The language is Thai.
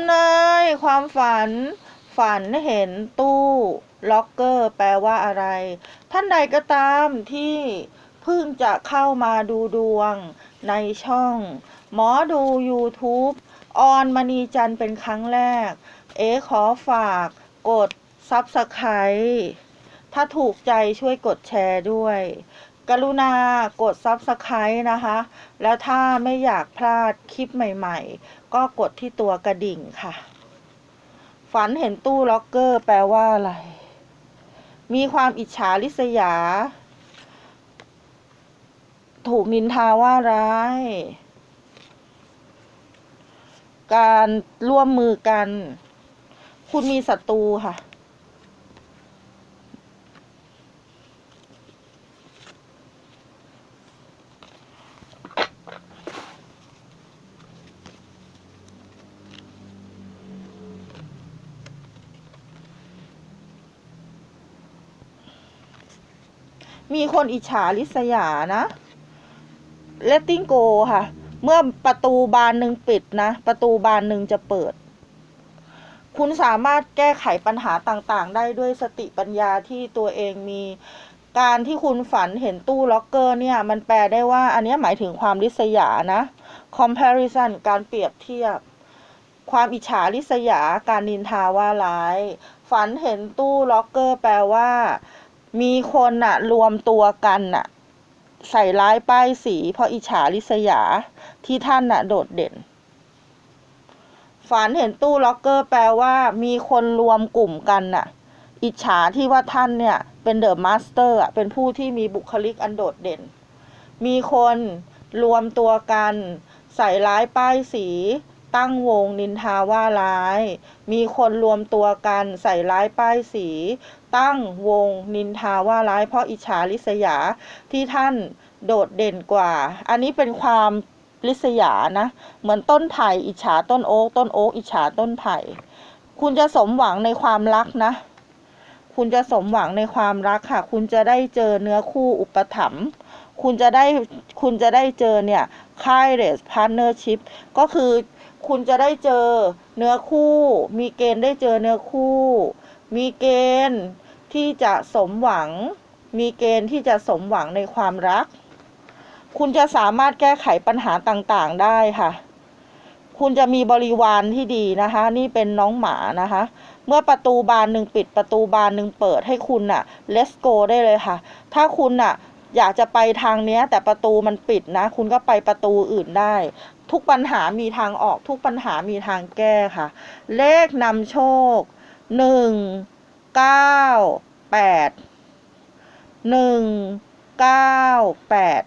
ำนายความฝัน ฝันเห็นตู้ล็อกเกอร์แปลว่าอะไร ท่านใดก็ตามที่เพิ่งจะเข้ามาดูดวงในช่อง หมอดู YouTube ออนมณีจันเป็นครั้งแรก เอขอฝากกด Subscribe ถ้าถูกใจช่วยกดแชร์ด้วย กรุณากด Subscribe นะคะ แล้วถ้าไม่อยากพลาดคลิปใหม่ๆ ก็กดที่ตัวกระดิ่งค่ะ ฝันเห็นตู้ล็อกเกอร์แปลว่าอะไร มีความอิจฉาริษยา ถูกนินทาว่าร้าย การร่วมมือกัน คุณมีศัตรูค่ะ มีคนอิจฉาริษยานะ letting go ค่ะ เมื่อประตูบานหนึ่งปิดนะ ประตูบานหนึ่งจะเปิด คุณสามารถแก้ไขปัญหาต่างๆ ได้ด้วยสติปัญญาที่ตัวเองมีการที่คุณฝันเห็นตู้ล็อกเกอร์เนี่ย มันแปลได้ว่าอันนี้หมายถึงความริษยานะ comparison การเปรียบเทียบ ความอิจฉาริษยา การนินทาว่าร้าย ฝันเห็นตู้ล็อกเกอร์แปลว่า มีคนน่ะรวมตัวกันน่ะใส่ร้ายป้ายสี เพราะอิจฉาริษยาที่ท่านน่ะโดดเด่น ฝันเห็นตู้ล็อกเกอร์แปลว่ามีคนรวมกลุ่มกันน่ะ อิจฉาที่ว่าท่านเนี่ยเป็นเดอะมาสเตอร์อะเป็นผู้ที่มีบุคลิกอันโดดเด่น มีคนรวมตัวกัน ใส่ร้ายป้ายสี ตั้งวงนินทาว่าร้าย มีคนรวมตัวกัน ใส่ร้ายป้ายสี ตั้งวงนินทาว่าร้ายเพราะอิจฉาริษยาที่ท่านโดดเด่นกว่า อันนี้เป็นความริษยานะ เหมือนต้นไผ่อิจฉาต้นโอ๊กต้นโอ๊กอิจฉาต้นไผ่ คุณจะสมหวังในความรักนะ คุณจะสมหวังในความรักค่ะ คุณจะได้เจอเนื้อคู่อุปถัมภ์คุณจะได้คุณจะได้เจอเนี่ยค่ายเรสพาร์เนอร์ชิพก็คือคุณจะได้เจอเนื้อคู่ มีเกณฑ์ได้เจอเนื้อคู่ มีเกณฑ์ ที่จะสมหวัง มีเกณฑ์ที่จะสมหวังในความรัก คุณจะสามารถแก้ไขปัญหาต่างๆได้ค่ะ คุณจะมีบริวารที่ดีนะคะ นี่เป็นน้องหมานะคะ เมื่อประตูบานหนึ่งปิดประตูบานหนึ่งเปิดให้คุณน่ะ let's go ได้เลยค่ะ ถ้าคุณน่ะอยากจะไปทางเนี้ย แต่ประตูมันปิดนะ คุณก็ไปประตูอื่นได้ ทุกปัญหามีทางออก ทุกปัญหามีทางแก้ค่ะ เลขนำโชคหนึ่ง เก้าแปดหนึ่งเก้าแปด